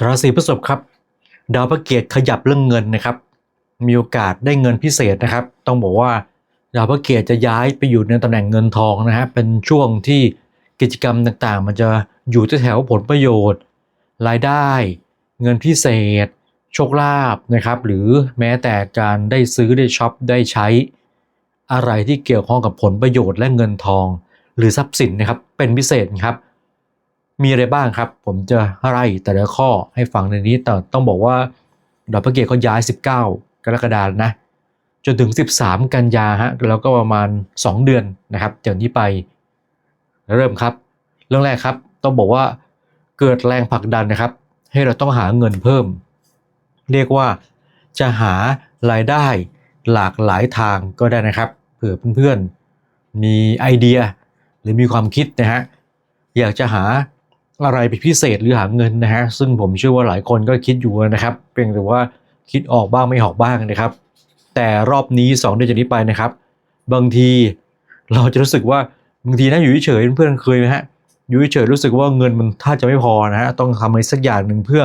ชราศีพฤษภครับ ดาวพระเกียรติขยับเรื่องเงินนะครับ มีโอกาสได้เงินพิเศษนะครับ ต้องบอกว่าดาวพระเกียรติจะย้ายไปอยู่ในตำแหน่งเงินทองนะฮะเป็นช่วงที่กิจกรรมต่างๆ มันจะอยู่แถวผลประโยชน์ รายได้ เงินพิเศษ โชคลาภนะครับ หรือแม้แต่การได้ซื้อได้ช็อปได้ใช้ อะไรที่เกี่ยวข้องกับผลประโยชน์และเงินทอง หรือทรัพย์สินนะครับเป็นพิเศษครับ มีอะไรบ้างครับ ผมจะไล่แต่ละข้อให้ฟังในนี้แต่ต้องบอกว่าดาวพระเกียรติเขาย้าย 19 กรกฎาคมนะจนถึง 13 กันยาฮะแล้วก็ประมาณ 2 เดือนนะครับจากนี้ไปเริ่มครับ เรื่องแรกครับต้องบอกว่าเกิดแรงผลักดันนะครับ ให้เราต้องหาเงินเพิ่ม เรียกว่าจะหารายได้หลากหลายทางก็ได้นะครับเผื่อเพื่อนๆมีไอเดีย หรือมีความคิดนะฮะอยากจะหา อะไรเป็นพิเศษหรือหาเงินนะฮะซึ่งผมเชื่อว่าหลายคนก็คิดอยู่นะครับเพียงแต่ว่าคิดออกบ้างไม่ออกบ้างนะครับ แต่รอบนี้ 2 เดือนจากนี้ไปนะครับ บางทีเราจะรู้สึกว่าบางทีนะอยู่เฉยเพื่อนเคยไหมฮะอยู่เฉยรู้สึกว่าเงินมันถ้าจะไม่พอนะฮะต้องทำอะไรสักอย่างหนึ่งเพื่อ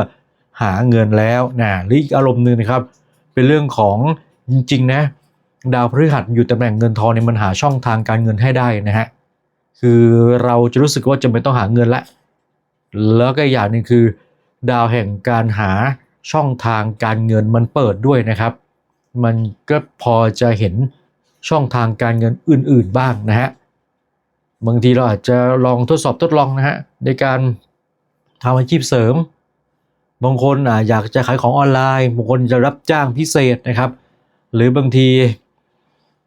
หาเงินแล้วนะหรืออีกอารมณ์หนึ่งนะครับ เป็นเรื่องของจริงๆนะดาวพฤหัสอยู่ตำแหน่งเงินทองเนี่ยมันหาช่องทางการเงินให้ได้นะฮะคือเราจะรู้สึกว่าจะไม่ต้องหาเงินละ แล้วก็อย่างหนึ่งคือ ดาวแห่งการหาช่องทางการเงินมันเปิดด้วยนะครับ มันก็พอจะเห็นช่องทางการเงินอื่นๆบ้างนะฮะบางทีเราอาจจะลองทดสอบทดลองนะฮะในการทำอาชีพเสริม บางคนอะอยากจะขายของออนไลน์บางคนจะรับจ้างพิเศษนะครับ หรือบางที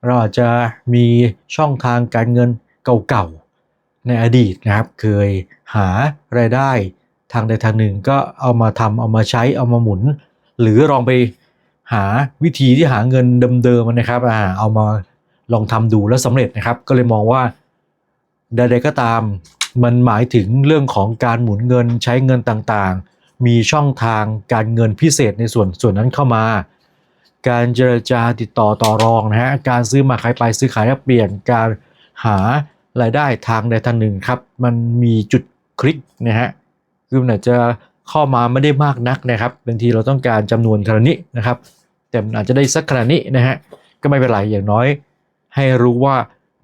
เราอาจจะมีช่องทางการเงินเก่าๆ ในอดีตนะครับเคยหารายได้ทางใดทางหนึ่งก็เอามาทำเอามาใช้เอามาหมุน หรือลองไปหาวิธีที่หาเงินเดิมๆนะครับอ่าเอามาลองทำดูแล้วสำเร็จนะครับ ก็เลยมองว่าใดๆก็ตามมันหมายถึงเรื่องของการหมุนเงินใช้เงินต่างๆ มีช่องทางการเงินพิเศษในส่วนส่วนนั้นเข้ามา การเจรจาติดต่อต่อรองนะฮะการซื้อมาขายไปซื้อขายแลกเปลี่ยนการหา รายได้ทางใดทางหนึ่งครับ มันมีจุดคลิกนะฮะคือมันอาจจะเข้ามาไม่ได้มากนักนะครับบางทีเราต้องการจำนวนขนาดนี้นะครับ แต่มันอาจจะได้สักขนาดนี้นะฮะก็ไม่เป็นไรอย่างน้อย ให้รู้ว่า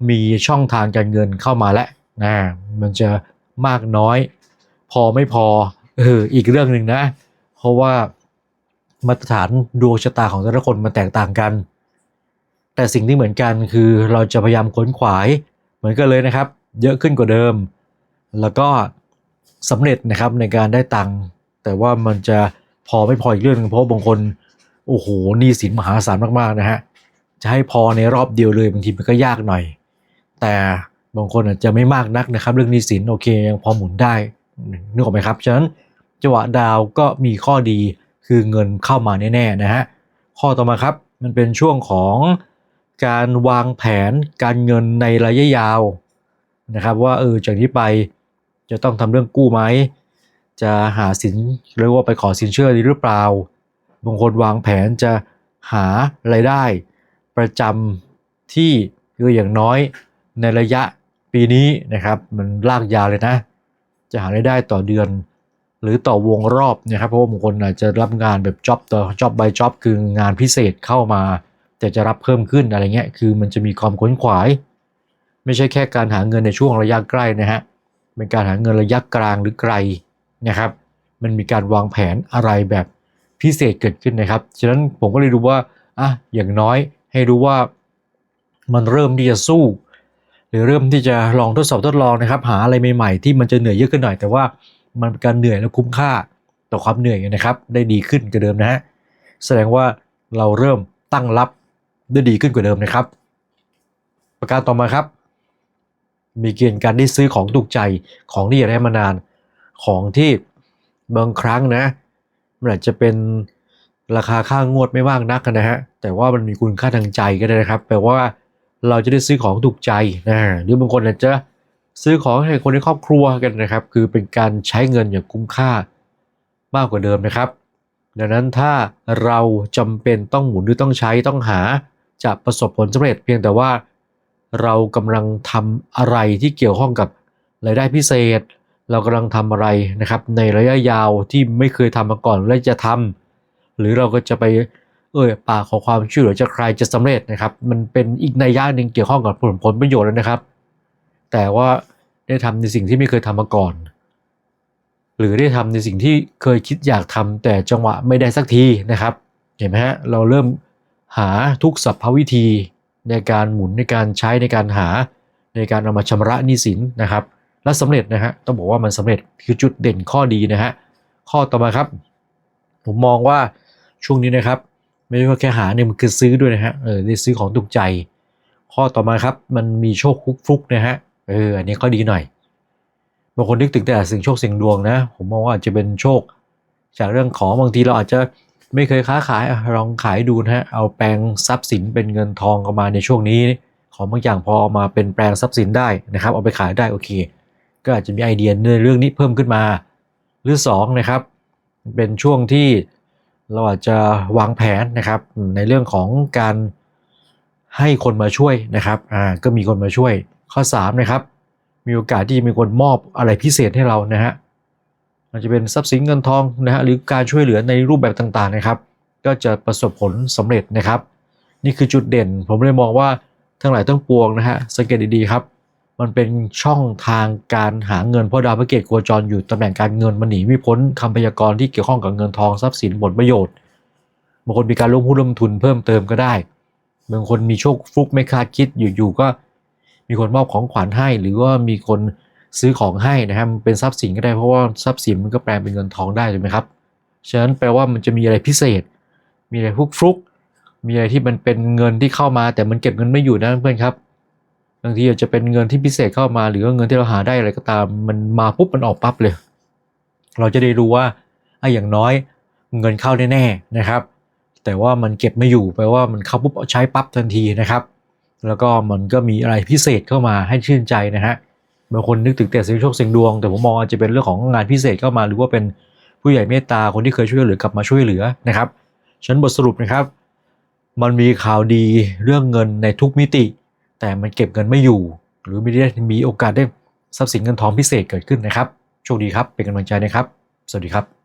มีช่องทางการเงินเข้ามาแล้วนะมันจะมากน้อย พอไม่พอเอออีกเรื่องหนึ่งนะ เพราะว่ามาตรฐานดวงชะตาของแต่ละคนมันแตกต่างกัน แต่สิ่งที่เหมือนกันคือเราจะพยายามค้นขวาย เหมือนกันเลยนะครับ เยอะขึ้นกว่าเดิม แล้วก็สำเร็จนะครับในการได้ตังค์แต่ว่ามันจะพอไม่พออีกเรื่องหนึงเพราะบางคนโอ้โหหนี้สินมหาศาลมากๆนะฮะจะให้พอในรอบเดียวเลยบางทีมันก็ยากหน่อย แต่บางคนอาจจะไม่มากนักนะครับ เรื่องหนี้สินโอเคยังพอหมุนได้นึกออกไหมครับฉะนั้นจังหวะดาวก็มีข้อดีคือเงินเข้ามาแน่ๆนะฮะข้อต่อมาครับมันเป็นช่วงของ การวางแผนการเงินในระยะยาวนะครับว่าเออจากนี้ไปจะต้องทำเรื่องกู้ไหม จะหาสินเรียกว่าไปขอสินเชื่อดีหรือเปล่า บางคนวางแผนจะหารายได้ ประจำที่คืออย่างน้อยในระยะปีนี้นะครับ มันลากยาวเลยนะ จะหารายได้ต่อเดือน หรือต่อวงรอบนะครับเพราะว่าบางคนอาจจะรับงานแบบจ็อบต่อจ็อบ by จ็อบคืองานพิเศษเข้ามา แต่จะรับเพิ่มขึ้นอะไรเงี้ยคือมันจะมีความค้นขวาย ไม่ใช่แค่การหาเงินในช่วงระยะใกล้นะฮะเป็นการหาเงินระยะกลางหรือไกลนะครับ มันมีการวางแผนอะไรแบบพิเศษเกิดขึ้นนะครับ ฉะนั้นผมก็เลยรู้ว่าอะอย่างน้อยให้รู้ว่ามันเริ่มที่จะสู้ หรือเริ่มที่จะลองทดสอบทดลองนะครับ หาอะไรใหม่ๆที่มันจะเหนื่อยเยอะขึ้นหน่อย แต่ว่ามันเป็นการเหนื่อยแล้วคุ้มค่าต่อความเหนื่อยนะครับ ได้ดีขึ้นกว่าเดิมนะฮะแสดงว่าเราเริ่มตั้งรับ ได้ดีขึ้นกว่าเดิมนะครับ ประการต่อมาครับ มีเกณฑ์การได้ซื้อของถูกใจของที่อยากได้มานานของที่บางครั้งนะมันอาจจะเป็นราคาค่างวดไม่มากนักนะฮะแต่ว่ามันมีคุณค่าทางใจก็ได้นะครับแปลว่าเราจะได้ซื้อของถูกใจนะหรือบางคนอาจจะซื้อของให้คนในครอบครัวกันนะครับ คือเป็นการใช้เงินอย่างคุ้มค่ามากกว่าเดิมนะครับ ดังนั้นถ้าเราจำเป็นต้องหมุนหรือต้องใช้ต้องหา จะประสบผลสำเร็จเพียงแต่ว่าเรากำลังทำอะไรที่เกี่ยวข้องกับรายได้พิเศษ เรากำลังทำอะไรนะครับ ในระยะยาวที่ไม่เคยทำมาก่อนและจะทำหรือเราก็จะไปเอ่ยปากขอความช่วยเหลือจากใครจะสำเร็จนะครับ มันเป็นอีกในยยะหนึ่งเกี่ยวข้องกับผลผลประโยชน์แล้วนะครับ แต่ว่าได้ทำในสิ่งที่ไม่เคยทำมาก่อน หรือได้ทำในสิ่งที่เคยคิดอยากทำแต่จังหวะไม่ได้สักทีนะครับ เห็นไหมฮะเราเริ่ม หาทุกสรรพวิธีในการหมุนในการใช้ในการหาในการเอามาชำระหนี้สินนะครับ และสำเร็จนะฮะต้องบอกว่ามันสำเร็จคือจุดเด่นข้อดีนะฮะข้อต่อมาครับ ผมมองว่าช่วงนี้นะครับ ไม่ใช่ว่าแค่หาเนี่ยมันคือซื้อด้วยนะฮะเออได้ซื้อของถูกใจ ข้อต่อมาครับมันมีโชคฟุกๆนะฮะเอออันนี้ก็ดีหน่อยบางคนนึกถึงแต่สิ่งโชคสิ่งดวงนะ ผมมองว่าอาจจะเป็นโชค จากเรื่องของบางทีเราอาจจะ ไม่เคยค้าขายอลองขายดูนะฮะเอาแปลงทรัพย์สินเป็นเงินทองเข้ามาในช่วงนี้ ของบางอย่างพอมาเป็นแปลงทรัพย์สินได้นะครับ เอาไปขายได้โอเค ก็อาจจะมีไอเดียในเรื่องนี้เพิ่มขึ้นมา หรือ2นะครับเป็นช่วงที่เราอาจจะวางแผนนะครับในเรื่องของการให้คนมาช่วยนะครับอ่าก็มีคนมาช่วยข้อ3นะครับมีโอกาสที่จะมีคนมอบอะไรพิเศษให้เรานะฮะ อาจจะเป็นทรัพย์สินเงินทองนะฮะหรือการช่วยเหลือในรูปแบบต่างๆนะครับ ก็จะประสบผลสำเร็จนะครับ นี่คือจุดเด่น ผมเลยมองว่าทั้งหลายทั้งปวงนะฮะสังเกตดีๆครับ มันเป็นช่องทางการหาเงินเพราะดาวพระเกตโคจรอยู่ตำแหน่งการเงินมันหนีไม่พ้นคำพยากรณ์ที่เกี่ยวข้องกับเงินทองทรัพย์สินผลประโยชน์บางคนมีการลงหุ้นลงทุนเพิ่มเติมก็ได้บางคนมีโชคฟุกไม่คาดคิดอยู่ๆก็มีคนมอบของขวัญให้ หรือว่ามีคน ซื้อของให้นะครับมันเป็นทรัพย์สินก็ได้เพราะว่าทรัพย์สินมันก็แปลงเป็นเงินทองได้ถูกไหมครับฉะนั้นแปลว่ามันจะมีอะไรพิเศษ มีอะไรฟุกฟลุกมีอะไรที่มันเป็นเงินที่เข้ามา แต่มันเก็บเงินไม่อยู่นะเพื่อนครับบางทีอาจจะเป็นเงินที่พิเศษเข้ามา หรือว่าเงินที่เราหาได้อะไรก็ตาม มันมาปุ๊บมันออกปั๊บเลย เราจะได้รู้ว่าไอ้อย่างน้อยเงินเข้าแน่ๆนะครับ แต่ว่ามันเก็บไม่อยู่แปลว่ามันเข้าปุ๊บใช้ปั๊บทันทีนะครับ แล้วก็มันก็มีอะไรพิเศษเข้ามาให้ชื่นใจนะฮะ บางคนนึกถึงแต่เสียงโชคเสียงดวง แต่ผมมองอาจจะเป็นเรื่องของงานพิเศษเข้ามาหรือว่าเป็นผู้ใหญ่เมตตาคนที่เคยช่วยเหลือกลับมาช่วยเหลือนะครับฉันบทสรุปนะครับ มันมีข่าวดีเรื่องเงินในทุกมิติ แต่มันเก็บเงินไม่อยู่ หรือไม่ได้มีโอกาสได้ทรัพย์สินเงินทองพิเศษเกิดขึ้นนะครับโชคดีครับเป็นกำลังใจนะครับ สวัสดีครับ